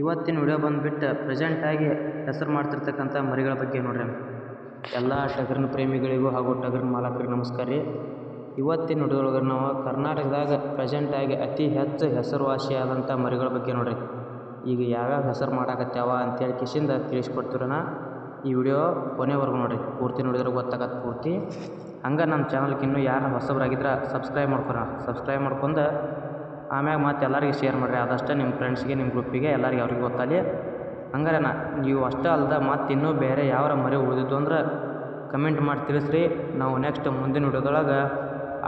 ಇವತ್ತಿನ ವಿಡಿಯೋ ಬಂದುಬಿಟ್ಟು ಪ್ರೆಸೆಂಟಾಗಿ ಹೆಸರು ಮಾಡ್ತಿರ್ತಕ್ಕಂಥ ಮರಿಗಳ ಬಗ್ಗೆ ನೋಡ್ರಿ. ಎಲ್ಲ ಟಗರಿನ ಪ್ರೇಮಿಗಳಿಗೂ ಹಾಗೂ ಟಗರಿನ ಮಾಲಕರಿಗೆ ನಮಸ್ಕಾರ ರೀ. ಇವತ್ತಿನ ವಿಡಿಯೋದೊಳಗೆ ನಾವು ಕರ್ನಾಟಕದಾಗ ಪ್ರೆಸೆಂಟಾಗಿ ಅತಿ ಹೆಚ್ಚು ಹೆಸರುವಾಸಿಯಾದಂಥ ಮರಿಗಳ ಬಗ್ಗೆ ನೋಡ್ರಿ. ಈಗ ಯಾವ್ಯಾವ ಹೆಸರು ಮಾಡಾಕತ್ಯಾವ ಅಂತೇಳಿ ಕಿಶಿಂದ ತಿಳಿಸ್ಕೊಡ್ತೀರಣ. ಈ ವಿಡಿಯೋ ಕೊನೆವರೆಗೂ ನೋಡ್ರಿ. ಪೂರ್ತಿ ನೋಡಿದ್ರೆ ಗೊತ್ತಾಗತ್ತೆ ಪೂರ್ತಿ. ಹಂಗೆ ನಮ್ಮ ಚಾನಲ್ಗೆ ಇನ್ನೂ ಯಾರು ಹೊಸಬರಾಗಿದ್ರೆ ಸಬ್ಸ್ಕ್ರೈಬ್ ಮಾಡ್ಕೊಳ ಸಬ್ಸ್ಕ್ರೈಬ್ ಮಾಡ್ಕೊಂಡು ಆಮ್ಯಾಗ ಮತ್ತೆ ಎಲ್ಲರಿಗೆ ಶೇರ್ ಮಾಡಿರಿ. ಅದಷ್ಟೇ ನಿಮ್ಮ ಫ್ರೆಂಡ್ಸ್ಗೆ ನಿಮ್ಮ ಗ್ರೂಪಿಗೆ ಎಲ್ಲರಿಗೆ ಅವ್ರಿಗೆ ಗೊತ್ತಾಗಲಿ. ಹಂಗಾರೆ ನಾ, ನೀವು ಅಷ್ಟೇ ಅಲ್ಲದ ಮತ್ತು ಇನ್ನೂ ಬೇರೆ ಯಾವ್ರ ಮರಿ ಉಳಿದಿದ್ದು ಅಂದ್ರೆ ಕಮೆಂಟ್ ಮಾಡಿ ತಿಳಿಸ್ರಿ. ನಾವು ನೆಕ್ಸ್ಟ್ ಮುಂದಿನ ವಿಡಿಯೋದೊಳಗೆ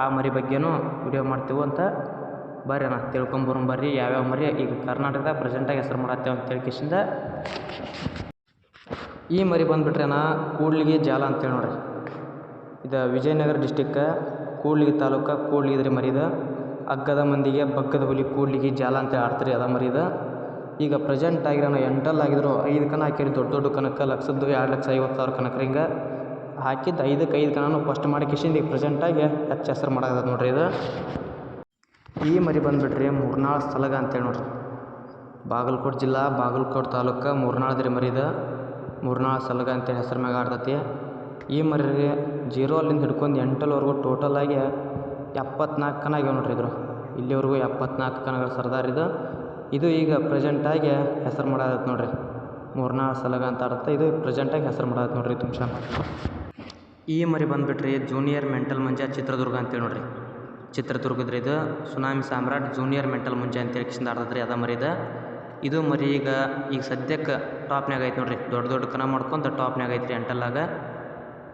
ಆ ಮರಿ ಬಗ್ಗೆನೂ ವಿಡಿಯೋ ಮಾಡ್ತೀವಿ ಅಂತ ಬರ್ರಿ ಅಣ್ಣ. ತಿಳ್ಕೊಂಬರೋಣ ಬರ್ರಿ ಯಾವ್ಯಾವ ಮರಿ. ಈಗ ಕರ್ನಾಟಕದಾಗ ಪ್ರೆಸೆಂಟಾಗಿ ಹೆಸರು ಮಾಡತ್ತೇವೆ ಅಂತ ತಿಳ್ಕಿಸಿಂದ ಈ ಮರಿ ಬಂದುಬಿಟ್ರೆ ನಾ ಕೂಡ್ಲಿಗಿ ಜಾಲ ಅಂತೇಳಿ ನೋಡ್ರಿ. ಇದು ವಿಜಯನಗರ ಡಿಸ್ಟಿಕ್ಕ ಕೂಡ್ಲಿಗಿ ತಾಲೂಕು ಕೂಡ್ಲಿಗಿದ್ರಿ ಮರಿದ ಅಗ್ಗದ ಮಂದಿಗೆ ಬಗ್ಗದ ಹುಲಿ ಕೂಡ್ಲಿಗಿ ಜಾಲ ಅಂತ ಆಡ್ತಾರೆ ಅದ ಮರಿದ ಈಗ ಪ್ರೆಸೆಂಟ್ ಆಗಿರೋ ಎಂಟಲ್ ಆಗಿದ್ರು ಐದು ಕಣ ಹಾಕಿರಿ ದೊಡ್ಡ ದೊಡ್ಡ ಕನಕ ಲಕ್ಷದ್ದು ಎರಡು ಲಕ್ಷ ಐವತ್ತು ಸಾವಿರ ಕನಕ್ರಿ ಹಿಂಗೆ. ಹಾಕಿದ್ದು ಐದಕ್ಕೆ ಐದು ಕಣನೂ ಫಸ್ಟ್ ಮಾಡಿ ಕಿಶಿಂದ ಈಗ ಪ್ರೆಸೆಂಟಾಗಿ ಹೆಚ್ಚು ಹೆಸರು ಮಾಡಾಕತ್ತದ ನೋಡ್ರಿ ಇದು. ಈ ಮರಿ ಬಂದುಬಿಟ್ರಿ ಮೂರ್ನಾಳು ಸ್ಥಳಗ ಅಂತೇಳಿ ನೋಡ್ರಿ. ಬಾಗಲಕೋಟೆ ಜಿಲ್ಲಾ, ಬಾಗಲಕೋಟೆ ತಾಲೂಕು ಮೂರ್ನಾಳದ್ರಿ ಇದು. ಮೂರ್ನಾಳು ಸಲಗ ಅಂತೇಳಿ ಹೆಸರು ಮ್ಯಾಗ ಆಡ್ತತಿ. ಈ ಮರಿ ಜೀರೋ ಅಲ್ಲಿಂದ ಹಿಡ್ಕೊಂಡು ಎಂಟಲ್ವರೆಗೂ ಟೋಟಲಾಗಿ ಎಪ್ಪತ್ನಾಲ್ಕು ಕನ ಆಗ್ಯಾವ ನೋಡ್ರಿ ಇದ್ರು. ಇಲ್ಲಿವರೆಗೂ ಎಪ್ಪತ್ನಾಲ್ಕು ಕನಗಳು ಸರ್ದಾರ್ ಇದು. ಇದು ಈಗ ಪ್ರೆಸೆಂಟಾಗಿ ಹೆಸರು ಮಾಡಾದತ್ ನೋಡ್ರಿ. ಮೂರ್ನಾಳು ಸಲಗ ಅಂತ ಆಡುತ್ತೆ. ಇದು ಪ್ರೆಸೆಂಟಾಗಿ ಹೆಸರು ಮಾಡಾದತ್ ನೋಡ್ರಿ ತುಂಬ ಈ ಮರಿ ಬಂದುಬಿಟ್ರಿ ಜೂನಿಯರ್ ಮೆಂಟಲ್ ಮುಂಜೆ ಚಿತ್ರದುರ್ಗ ಅಂತೇಳಿ ನೋಡ್ರಿ. ಚಿತ್ರದುರ್ಗದ್ರಿ ಇದು. ಸುನಾಮಿ ಸಾಮ್ರಾಟ್ ಜೂನಿಯರ್ ಮೆಂಟಲ್ ಮುಂಜ ಅಂತೇಳಿ ಕಿಸಿಂದ ಆಡ್ತದ್ರಿ ಅದ ಮರಿ ಇದು. ಇದು ಮರಿ ಈಗ ಈಗ ಸದ್ಯಕ್ಕೆ ಟಾಪ್ನಾಗ ಐತೆ ನೋಡ್ರಿ. ದೊಡ್ಡ ದೊಡ್ಡ ಕನ ಮಾಡ್ಕೊಂತ ಟಾಪ್ನಾಗ ಐತ್ರಿ ಎಂಟಲ್ಲಾಗ.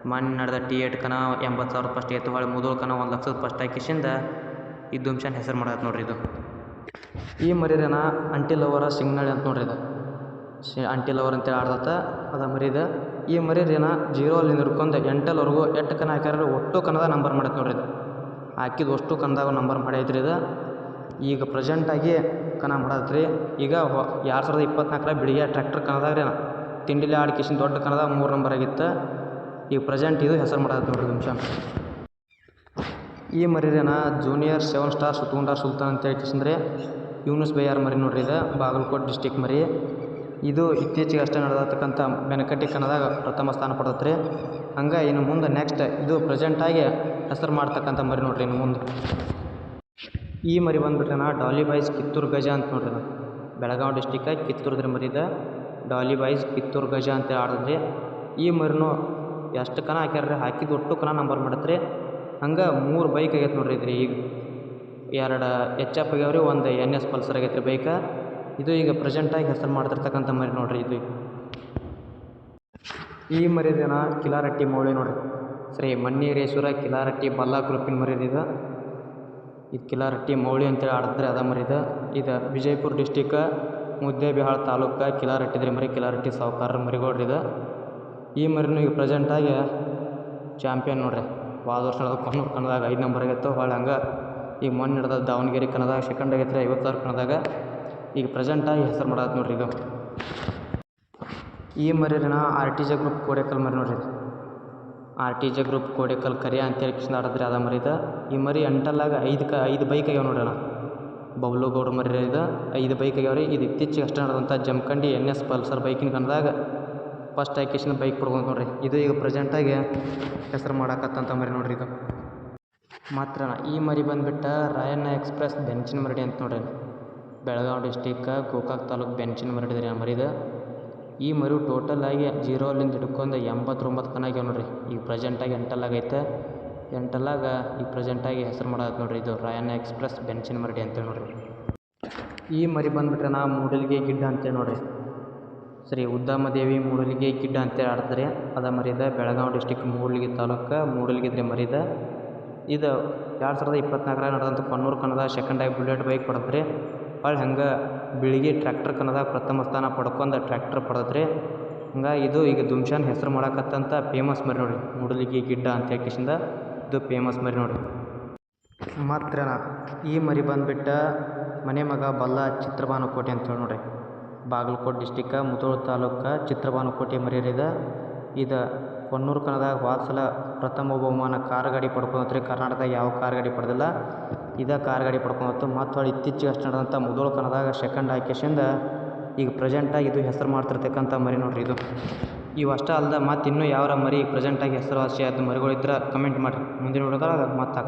ಮೊನ್ನೆ ನಡೆದ ಟಿ ಏಟ್ ಕನ ಎಂಬತ್ತು ಸಾವಿರ ಫಸ್ಟ್ ಆಯಿತು ಹೊಳೆ ಮುದುಳು ಕನ ಒಂದು ಲಕ್ಷದ ಫಸ್ಟ್ ಹಾಕಿಸಿಂದ ಈ ದುಮ್ಶಾನ್ ಹೆಸರು ಮಾಡತ್ತೆ ನೋಡ್ರಿ ಇದು. ಈ ಮರಿರೇನ ಅಂಟಿ ಲವರ ಸಿಂಗ್ನಳ್ಳಿ ಅಂತ ನೋಡ್ರಿ ಇದು. ಶಿ ಅಂಟಿ ಲವರ್ ಅಂತೇಳಿ ಆಡ್ದತ್ತ ಅದ ಮರಿದ ಈ ಮರಿರೇನ ಜೀರೋ ಅಲ್ಲಿ ಹಿಡ್ಕೊಂಡು ಎಂಟಲ್ವರೆಗೂ ಎಷ್ಟು ಕನ ಹಾಕ್ಯಾರ ಒಟ್ಟು ಕನದ ನಂಬರ್ ಮಾಡತ್ತೆ ನೋಡ್ರಿ ಇದು. ಹಾಕಿದ ಅಷ್ಟು ಕನದಾಗ ನಂಬರ್ ಮಾಡೈತ್ರಿ ಇದು. ಈಗ ಪ್ರೆಸೆಂಟಾಗಿ ಕನ ಮಾಡತ್ರಿ. ಈಗ ಎರಡು ಸಾವಿರದ ಇಪ್ಪತ್ನಾಲ್ಕರ ಬೆಳಿಗ್ಗೆ ಟ್ರ್ಯಾಕ್ಟರ್ ಕನದಾಗ ರೀ ತಿಂಡಿಲಿ ಆಡಿ ಕಿಶಿನ ದೊಡ್ಡ ಕನದಾಗ ಮೂರು ನಂಬರ್ ಆಗಿತ್ತು. ಈಗ ಪ್ರೆಸೆಂಟ್ ಇದು ಹೆಸರು ಮಾಡತ್ತೆ ನೋಡ್ರಿ ನಿಮಿಷ. ಈ ಮರಿರೇನ ಜೂನಿಯರ್ ಸೆವೆನ್ ಸ್ಟಾರ್ ಸುತ್ತುಂಡ ಸುಲ್ತಾನ್ ಅಂತ ಹೇಳಿ ಕಿಶಂದ್ರೆ ಯೂನುಸ್ ಬೈಯಾರ್ ಮರಿ ನೋಡ್ರಿ ಇದು, ಬಾಗಲಕೋಟೆ ಡಿಸ್ಟಿಕ್ ಮರಿ. ಇದು ಇತ್ತೀಚೆಗೆ ಅಷ್ಟೇ ನಡೆದತಕ್ಕಂಥ ಬೆನಕಟ್ಟಿ ಕನ್ನದಾಗ ಪ್ರಥಮ ಸ್ಥಾನ ಪಡತ್ರಿ ಹಂಗೆ ಇನ್ನು ಮುಂದೆ ನೆಕ್ಸ್ಟ್ ಇದು ಪ್ರೆಸೆಂಟಾಗಿ ಹೆಸರು ಮಾಡ್ತಕ್ಕಂಥ ಮರಿ ನೋಡ್ರಿ ಇನ್ನು ಮುಂದೆ. ಈ ಮರಿ ಬಂದುಬಿಟ್ರೆ ನಾ ಡಾಲಿ ಬಾಯ್ಸ್ ಕಿತ್ತೂರು ಗಜ ಅಂತ ನೋಡ್ರಿ ನಾ. ಬೆಳಗಾವಿ ಡಿಸ್ಟಿಕ್ಕಾಗಿ ಕಿತ್ತೂರ್ದ್ರಿ ಮರಿದ ಡಾಲಿ ಬಾಯ್ಸ್ ಕಿತ್ತೂರು ಗಜ ಅಂತ ಆಡಿದ್ರಿ. ಈ ಮರಿನೂ ಎಷ್ಟು ಕನ ಹಾಕ್ಯಾರ್ರಿ? ಹಾಕಿದ ಒಟ್ಟು ಕನ ನಂಬರ್ ಮಾಡತ್ರಿ. ಹಂಗೆ ಮೂರು ಬೈಕ್ ಆಗೈತೆ ನೋಡ್ರಿ ಇದ್ರಿ ಈಗ. ಎರಡು ಎಚ್ ಎಫ್ ಆಗ್ಯಾವ್ರಿ, ಒಂದು ಎನ್ ಎಸ್ ಪಲ್ಸರ್ ಆಗೈತೆ ರೀ ಬೈಕ ಇದು ಈಗ ಪ್ರೆಸೆಂಟಾಗಿ ಹೆಸರು ಮಾಡ್ತಿರ್ತಕ್ಕಂಥ ಮರಿ ನೋಡ್ರಿ ಇದು. ಈ ಮರಿದೇನ ಕಿಲಾರಟ್ಟಿ ಮೌಳಿ ನೋಡ್ರಿ. ಸರಿ ಮಣ್ಣೀರೇಶ್ವರ ಕಿಲಾರಟ್ಟಿ ಬಲ್ಲ ಗ್ರೂಪಿನ ಮರಿ ಇದು. ಇದು ಕಿಲಾರಟ್ಟಿ ಮೌಳಿ ಅಂತೇಳಿ ಆಡಿದ್ರೆ ಅದ ಮರಿದ ಇದು. ವಿಜಯಪುರ ಡಿಸ್ಟಿಕ್ ಮುದ್ದೇಬಿಹಾಳ್ ತಾಲೂಕು ಕಿಲಾರಟ್ಟಿದ್ರಿ ಮರಿ, ಕಿಲಾರಟ್ಟಿ ಸಾವುಕಾರ ಇದು. ಈ ಮರಿನೂ ಈಗ ಪ್ರೆಸೆಂಟಾಗಿ ಚಾಂಪಿಯನ್ ನೋಡ್ರಿ. ಭಾಳ ವರ್ಷ ನಡೆದ ಕೊನೂರು ಕಣದಾಗ, ಐದು ನಂಬರ್ ಆಗೈತೆ ಹೊಳ್ಳಿ ಹಂಗೆ. ಈಗ ಮೊನ್ನೆ ನಡೆದ ದಾವಣಗೆರೆ ಕಣದಾಗ ಸೆಕೆಂಡ್ ಆಗೈತ್ರಿ ಐವತ್ತು ಸಾವಿರ ಕಣದಾಗ. ಈಗ ಪ್ರೆಸೆಂಟಾಗಿ ಹೆಸರು ಮಾಡತ್ತೆ ನೋಡ್ರಿ ಇದು ಈ ಮರಿನ R T J group Kodekal ಮರಿ ನೋಡ್ರಿ. R T J group Kodekal Kariya ಅಂತೇಳಿ ಕೃಷ್ಣ ಆಡದ್ರಿ ಅದ ಇದು. ಈ ಮರಿ ಅಂಟಲ್ಲಾಗ ಐದು ಕ, ಐದು ಬೈಕ್ ಆಗ್ಯಾವ ನೋಡ್ರಿ ಅಣ್ಣ. ಬಬ್ಲು ಗೌಡ್ರ ಮರಿ ಇದು. ಐದು ಬೈಕ್ ಆಗ್ಯಾವ ರೀ ಇದು ಇತ್ತೀಚೆಗೆ ಅಷ್ಟೇ ನಡೆದಂಥ ಜಮ್ಕಂಡಿ ಎನ್ ಎಸ್ ಪಲ್ಸರ್ ಬೈಕಿನ ಕನ್ನದಾಗ ಫಸ್ಟ್ ಆಕೇಶನ್ ಬೈಕ್ ಪಡ್ಕೊಂತ ನೋಡ್ರಿ. ಇದು ಈಗ ಪ್ರೆಸೆಂಟಾಗಿ ಹೆಸರು ಮಾಡಾಕತ್ತಂತ ಮರಿ ನೋಡ್ರಿ ಇದು. ಮಾತ್ರ ಈ ಮರಿ ಬಂದುಬಿಟ್ಟು ರಾಯಣ್ಣ ಎಕ್ಸ್ಪ್ರೆಸ್ ಬೆಂಚಿನ ಮರಡಿ ಅಂತ ನೋಡ್ರಿ. ಬೆಳಗಾವಿ ಡಿಸ್ಟಿಕ್ ಗೋಕಾಕ್ ತಾಲೂಕು ಬೆಂಚಿನ ಮರಡಿದ್ರಿ ಆ ಮರಿದ ಈ ಮರಿ ಟೋಟಲ್ ಆಗಿ ಜೀರೋ ಅಲ್ಲಿಂದ ಹಿಡ್ಕೊಂಡು ಎಂಬತ್ತೊಂಬತ್ತು ಕನ ಆಗ್ಯಾವ ನೋಡ್ರಿ. ಈಗ ಪ್ರೆಸೆಂಟಾಗಿ ಎಂಟಲ್ಲಾಗೈತೆ ಎಂಟಲ್ಲಾಗ ಈಗ ಪ್ರೆಸೆಂಟಾಗಿ ಹೆಸರು ಮಾಡೋದು ನೋಡ್ರಿ ಇದು ರಾಯಣ್ಣ ಎಕ್ಸ್ಪ್ರೆಸ್ ಬೆಂಚಿನ ಮರಡಿ ಅಂತೇಳಿ ನೋಡ್ರಿ. ಈ ಮರಿ ಬಂದುಬಿಟ್ರೆ ನಾ ಮೂಡಲ್ಗೆ ಗಿಡ್ಡ ಅಂತೇಳಿ ನೋಡ್ರಿ. ಶ್ರೀ ಉದ್ದಮದೇವಿ ಮೂಡಲ್ಗಿ ಗಿಡ್ಡ ಅಂತೇಳಿ ಆಡ್ತಾರೆ ಅದ ಮರಿದ ಬೆಳಗಾವಿ ಡಿಸ್ಟಿಕ್ ಮೂಡಲ್ಗಿ ತಾಲೂಕು ಮೂಡಲ್ಗಿದ್ರಿ ಮರಿದ. ಇದು ಎರಡು ಸಾವಿರದ ಇಪ್ಪತ್ನಾಲ್ಕರಾಗ ನಡೆದಂಥ ಕೊನ್ನೂರು ಕನ್ನಡ ಸೆಕೆಂಡಾಗಿ ಬುಲೆಟ್ ಬೈಕ್ ಪಡೆದ್ರಿ ಹೊಳ್ಳಿ ಹೆಂಗೆ ಬಿಳಿಗಿ ಟ್ರ್ಯಾಕ್ಟರ್ ಕನ್ನಡ ಪ್ರಥಮ ಸ್ಥಾನ ಪಡ್ಕೊಂಡು ಟ್ರ್ಯಾಕ್ಟರ್ ಪಡೆದ್ರಿ ಹಂಗಾಗಿ ಇದು ಈಗ ದುಮ್ಶಾನ್ ಹೆಸರು ಮಾಡಕತ್ತಂತ ಫೇಮಸ್ ಮರಿ ನೋಡಿ ಮೂಡಲ್ಗಿ ಗಿಡ್ಡ ಅಂತ ಹೇಳಿಂದ ಇದು ಫೇಮಸ್ ಮರಿ ನೋಡಿ ಮಾತ್ರ ಈ ಮರಿ ಬಂದುಬಿಟ್ಟು ಮನೆ ಮಗ ಬಲ್ಲ ಚಿತ್ರಭಾನುಕೋಟೆ ಅಂತೇಳಿ ನೋಡ್ರಿ. ಬಾಗಲಕೋಟೆ ಡಿಸ್ಟಿಕ್ಕ ಮುಧೋಳ ತಾಲೂಕು ಚಿತ್ರಭಾನುಕೋಟೆ ಮರ್ಯಾದ ಇದು ಕೊನ್ನೂರು ಕನ್ನಡದಾಗ ಹೋದ ಸಲ ಪ್ರಥಮ ಬಹುಮಾನ ಕಾರ್ ಗಾಡಿ ಪಡ್ಕೊಂಡ್ರಿ ಕರ್ನಾಟಕದಾಗ ಯಾವ ಕಾರ್ ಗಾಡಿ ಪಡೆದಿಲ್ಲ. ಇದ ಕಾರ್ ಗಾಡಿ ಪಡ್ಕೊಂಡತ್ತು ಮತ್ತು ಹೊಳ್ಳಿ ಇತ್ತೀಚಿಗೆ ಅಷ್ಟು ನಡೆದಂಥ ಮುಧೋಳ ಕನ್ನಡದಾಗ ಸೆಕೆಂಡ್ ಹಾಕಿಸಿಂದ ಈಗ ಪ್ರೆಸೆಂಟಾಗಿ ಇದು ಹೆಸರು ಮಾಡ್ತಿರ್ತಕ್ಕಂಥ ಮರಿ ನೋಡ್ರಿ ಇದು. ಇವು ಅಷ್ಟೇ ಅಲ್ದೆ ಮತ್ತು ಇನ್ನೂ ಯಾವರ ಮರಿ ಪ್ರೆಸೆಂಟಾಗಿ ಹೆಸರುವಾಸಿ ಆದ ಮರಿಗಳಿದ್ರೆ ಕಮೆಂಟ್ ಮಾಡಿರಿ. ಮುಂದಿನ ಹುಡುಗರಾಗ ಮತ್ತೆ